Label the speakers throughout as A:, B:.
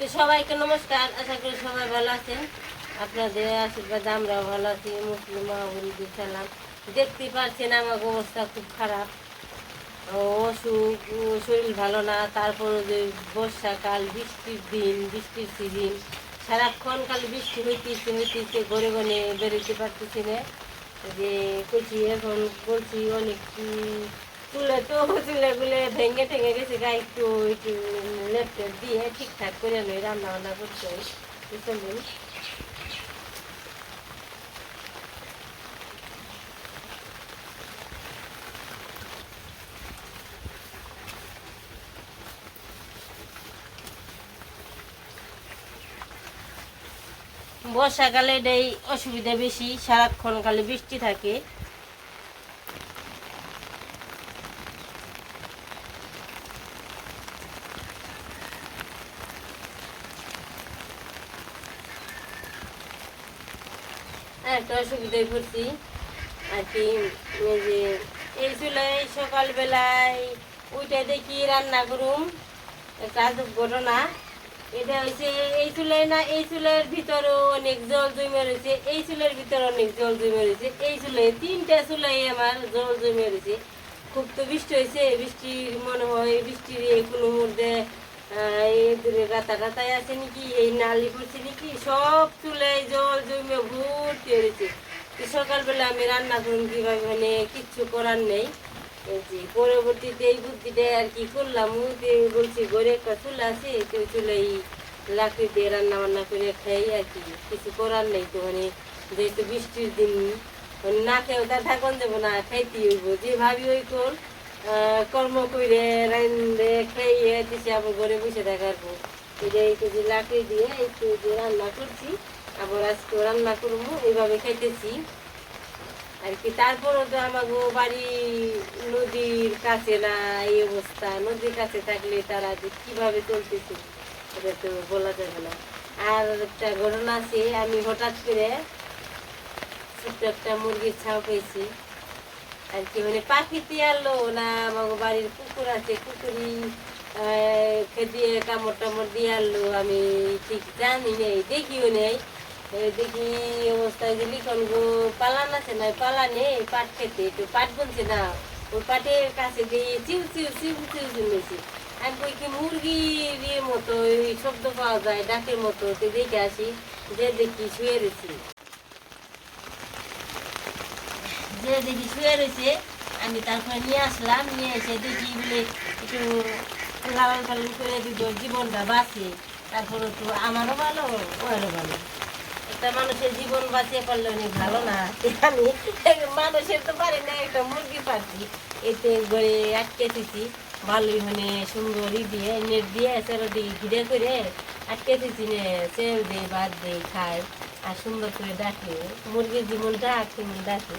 A: তো সবাইকে নমস্কার, আশা করি সবাই ভালো আছেন। আপনাদের আশীর্বাদ আমরাও ভালো আছি, মুসলিম সালাম। দেখতেই পাচ্ছেন আমার অবস্থা খুব খারাপ। অসুখ শরীর ভালো না, তারপরে যে বর্ষাকাল, বৃষ্টির দিন, বৃষ্টির সিজন সারাক্ষণ কাল বৃষ্টি হইতেছে হইতেছে, ঘরে ঘরে বেরোতে পারতেছি না। যে কইছি, এখন বলছি অনেক তো ভেঙে ঠেঙে গেছে, গা একটু একটু ল্যাপটপ দিয়ে ঠিকঠাক করে নই রান্না বান্না করতে বর্ষাকালে এটাই অসুবিধা বেশি, সারাক্ষণ কালে বৃষ্টি থাকে। একটা অসুবিধায় পড়ছি। আর কি যে এই চুলাই সকালবেলায় ওইটা দেখি রান্না করুম। একটা আজব ঘটনা। এটা হচ্ছে এই চুলাই না এই চুলের ভিতরেও অনেক জল জমে রয়েছে এই চুলের ভিতরে অনেক জল জমে রয়েছে। এই চুলাই তিনটা চুলাই আমার জল জমে রয়েছে। খুব তো বৃষ্টি হয়েছে বৃষ্টির মনে হয় বৃষ্টির কোনো আহ, এই দূরে আমি রান্না করুন মানে করার নেই। যে আর কি করলাম বলছি, ঘরে একটা চুলা আছে, তো চুলাই লাকড়ি দিয়ে রান্না বান্না করে খাই আর কি। কিছু করার নেই তো মানে যেহেতু বৃষ্টির দিন মানে না খেয়েও তার ঢাকন দেবো না খাইতে হইব। যে ভাবি ওই কোন কর্ম করে রান্ধে খাইয়ে দিছে, আবার ঘরে বসে থাকার পর এই কেজি লাকড়ি দিয়ে একটু যে রান্না করছি, আবার আজকে রান্না করব, এইভাবে খাইতেছি। আর কি, তারপরও তো আমাগো বাড়ি নদীর কাছে না, এই অবস্থা। নদীর কাছে থাকলে তারা যে কীভাবে চলতেছে, এটা তো বলা যাবে না। আর একটা ঘটনা আছে, আমি হঠাৎ করে ছোট্ট একটা মুরগির ছাও পেয়েছি। আর কি মানে পাখিতে আনলো না আমার বাড়ির কুকুর আছে কুকুরি দিয়ে কামড় টামড় দিয়ে আনলো, আমি ঠিক জানি নেই, দেখিও নেই। দেখি অবস্থায় যে লিখন গো পালান আছে না পালা নেই পাট খেতে, একটু পাট বলছে না, ওই পাটের কাছে দিয়ে চিউ চিউ চিউ চিউ শুনেছি আমি কই কি মুরগির ইয়ে মতো শব্দ পাওয়া যায়, ডাকের মতো দেখে আসি, যে দেখি শুয়ে রয়েছি। যে দেখি শুয়ে রয়েছে, আমি তারপরে নিয়ে আসলাম, নিয়ে এসে দেখি বলে একটু লালন পালন করে দিব জীবনটা বাঁচে তারপর একটু আমারও ভালো, ওরও ভালো। একটা মানুষের জীবন বাঁচিয়ে পারলে অনেক ভালো না আমি মানুষের তো পারি না, একটা মুরগি পাচ্ছি এতে করে আটকে দিছি ভালোই মানে সুন্দর ই দিয়ে, নেট দিয়ে চারোদিকে ঘিরে করে আটকে দিছি, নে সেও দেয় বাদ দেয় খায় আর সুন্দর করে ডাকে, মুরগির জীবন ডাক তেমন ডাকে।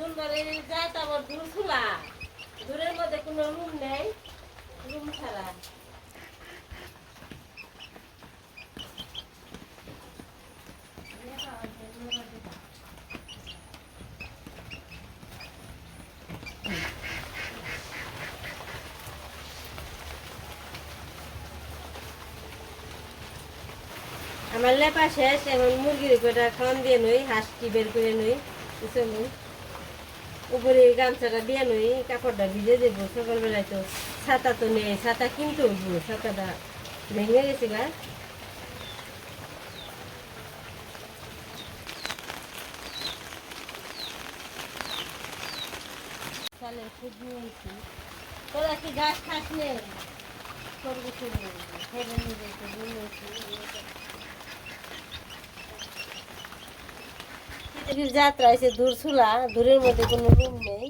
A: সুন্দর জাত আবার দূর খোলা। দূরের মধ্যে কোনো রুম নেই রুম ছাড়া। আমার লেপা শেষ, এখন মুরগির পেটা খাওয়ান দিয়ে নই হাঁসটি বের করে নই বুঝছেন উপরে গামছাটা দিয়ে নই কাপড়টা ভিজে দেবো। সকালবেলায় তো ছাতা তো নেই, ছাতা কিনতে হইব ছাতাটা ভেঙে গেছে গা। তোরা কি গাছ খাস নে? সরু সরু নিয়ে যেতে নিয়েছি রাত্রির যাত্রা এসে দূর ছুলা দূরের মধ্যে কোনো রুম নেই।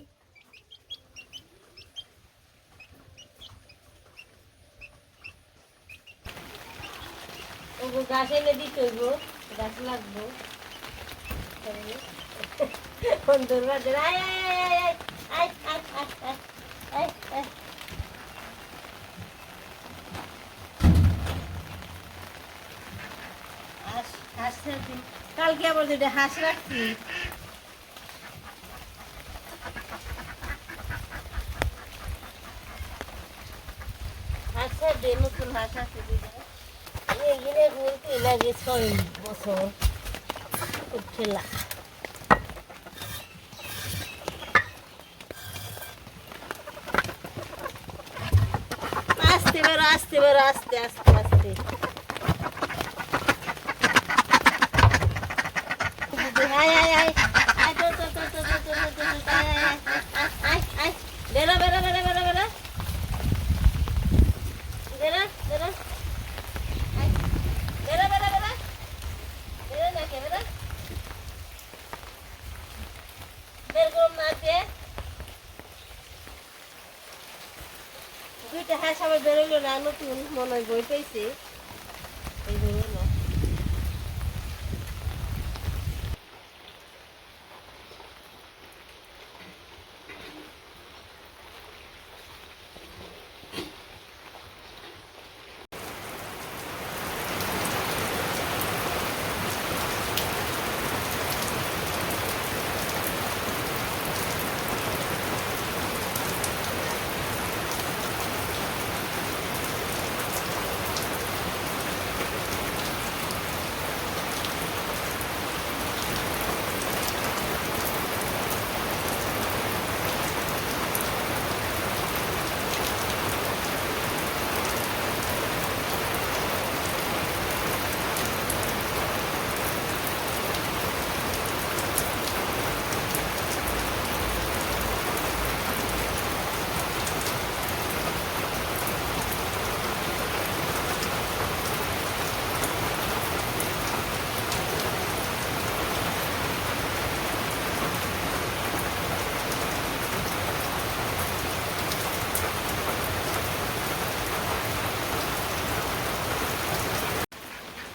A: আয় আয় কালকে আবার দুটো হাঁস রাখছি। হাঁস আছে নতুন হাঁস আছে দুটো এগুলো বলতে লাগে ছয় বছর উঠেলা আস্তে বেরো আস্তে বেরো আস্তে আস্তে আস্তে। দুইটা হ্যাঁ সবাই বেরোলো না নতুন মনে হয় বই পেয়েছে এই বেরোলো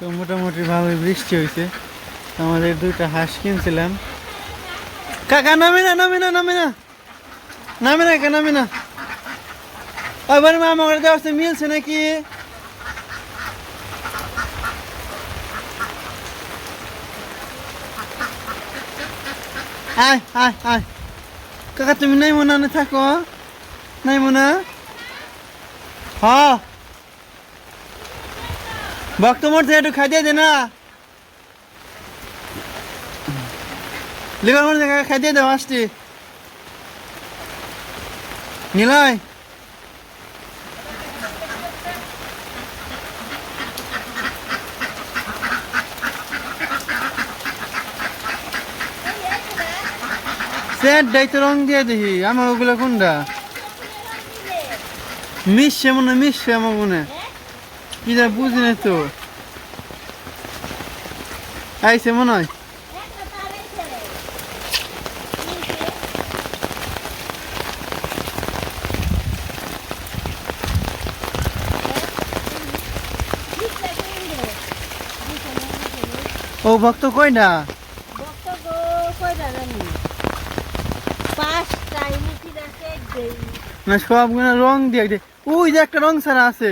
B: তো মোটামুটি ভাবে বৃষ্টি হয়েছে। আমাদের দুইটা হাঁস কিনছিলাম। কাকা, নামে না নামে না নামে না। নামে না কে নামে না। আবার মা আমার দেওয়া আছে মিলছে নাকি? আয় আয় আয়। কাকা, তুমি নাই মনে থাকো। নাই মনে হ্যাঁ ভক্ত মরছে, একটু খাইয়ে দে না। লিভার মরছে খাইয়ে দে মাছটি। নিলয়। সেট দায়িত্ব রং দিয়ে দেখি, আমার ওগুলো কোনটা? মিশছে মনে মিশছে আমার মনে কিনা বুঝি না তো। আইসে মনে হয়। ও ভক্ত কই
A: না? ভক্ত কই জানি পাঁচ টাইম কি রাখে দেই
B: না সবগুলো রং দিয়ে দে। ওই যে একটা রং ছাড়া আছে।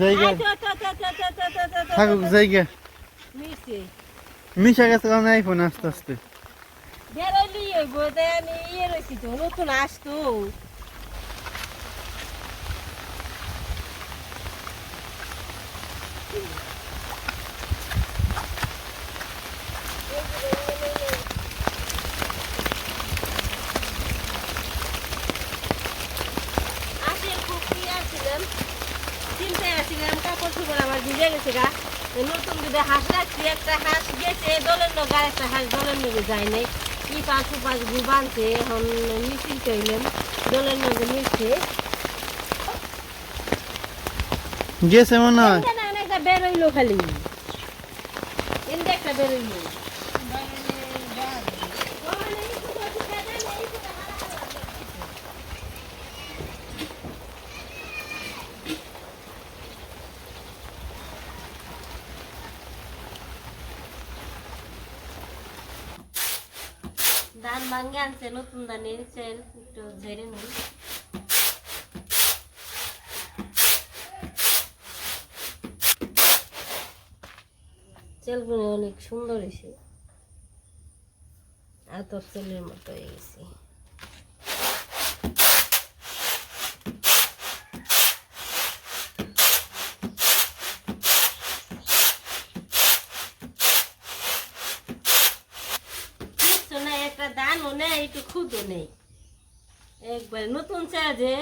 B: জায়গা। থাকুক জায়গা।
A: মিশা
B: গেছে কারণ আইফোন আস্তে আস্তে।
A: বেরোলি বোধ আমি ইয়ে রয়েছি তো নতুন আসতো। কাপড় আমার ভিজে গেছে গা। নতুন যদি হাঁস রাখছি একটা হাঁস গেছে দলের লোক আর একটা হাঁস দলের লোকে যায় নাই। কি পাঁচ পাঁচ গু বানছে এখন মিছিল কইলেন দলের লোকে মিলছে
B: গেছে মনে হয়।
A: বেরোইলো খালি। একটা বেরোইলো ভাঙ্গে আনছে, নতুন ধানের চেল একটু ঝেড়ে নিই। চেলগুলো অনেক সুন্দর হয়েছে। আর তোর চেলের মতো হয়ে গেছে কিচ্ছু নাই একটা দানও নেই, একটু খুদও নেই। একবার নতুন চা যে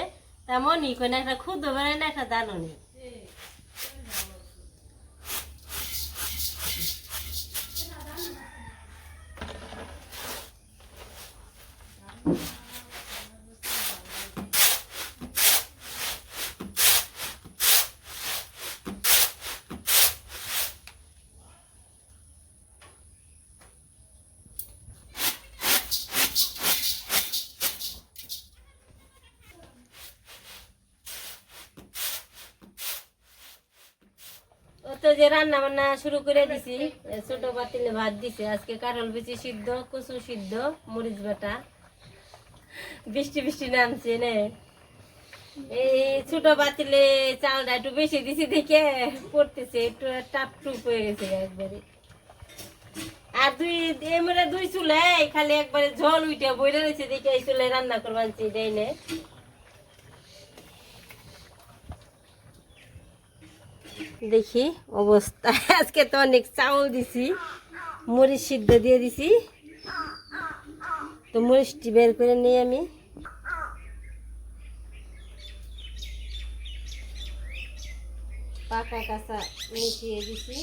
A: তেমনই কোনো একটা খুদও বেড়ে না একটা দানও নেই ও তো যে রান্না বান্না শুরু করে দিছি ছোট পাতিলে ভাত দিছে। আজকে কারল বিচি সিদ্ধ, কচু সিদ্ধ, মরিচ বাটা। বৃষ্টি বৃষ্টি নামছে নে। এই ছোট পাতিলে চালটা একটু বেশি দিছি দেখে পড়তেছে, একটু টাপ টুপ হয়ে গেছে একবারে। আর দুই এমরে দুই চুলাই খালি একবারে ঝোল উঠে বইরে রয়েছে, দেখে এই চুলাই রান্না করবানছি দেয় না। দেখি, অবস্থা। আজকে তো অনেক চাউল দিছি, মরিচ সিদ্ধ দিয়ে দিছি। তো মরিচটি বের করে নিই আমি। পাকা কাঁচা মিশিয়ে দিছি।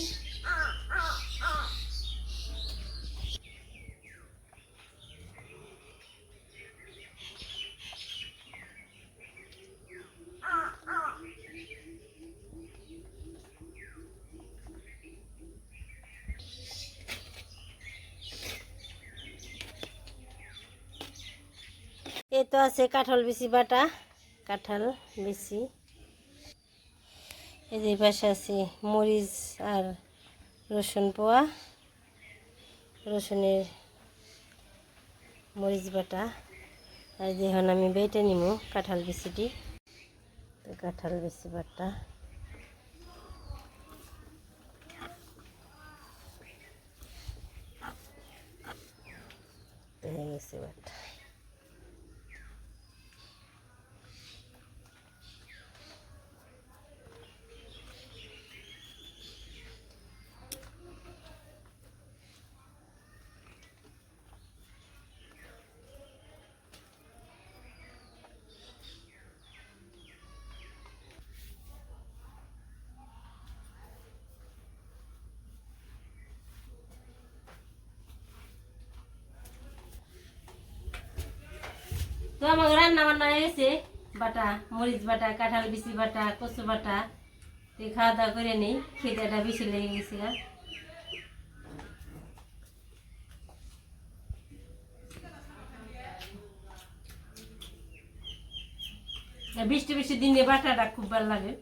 A: এই তো আছে কাঁঠাল বিচি, বাটা, কাঁঠাল বিচি। এই যে পাশে আছে মরিচ আর রসুন পোয়া, রসুনের মরিচ বাটা। আর যে এখন আমি বেটে নিব কাঁঠাল বিচিটি, তো কাঁঠাল বিচি, বাটা। হয়ে গেছে বাটা। তো আমার রান্না বান্না হয়ে গেছে বাটা, মরিচ বাটা, কাঁঠাল বিচি বাটা, কচু বাটা তুই খাওয়া দাওয়া করে নেই, খিদেটা বেশি লেগে গেছে। বৃষ্টি বৃষ্টি দিনে বাটাটা খুব ভালো লাগে।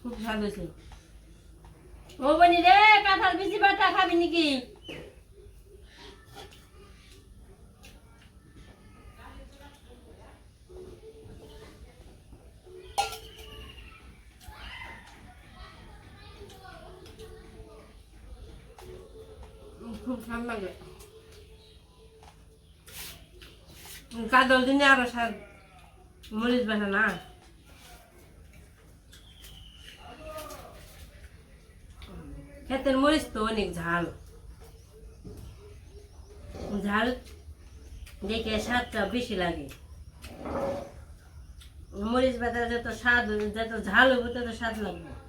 A: খুব ভালো হয়েছে। ও বনি রে, কাঁঠাল বিচি বাটা খাবি নাকি খুব ভালো লাগে কাদল দিনে আরও স্বাদ মরিচ বাটা না? ক্ষেতের মরিচ তো অনেক ঝাল। ঝাল দেখে স্বাদটা বেশি লাগে। মরিচ বাটা যত স্বাদ, যত ঝাল হইব তত স্বাদ লাগবে।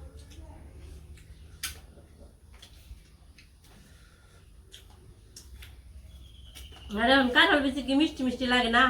A: আর এখন কাঁঠাল বেশি কি মিষ্টি মিষ্টি লাগে না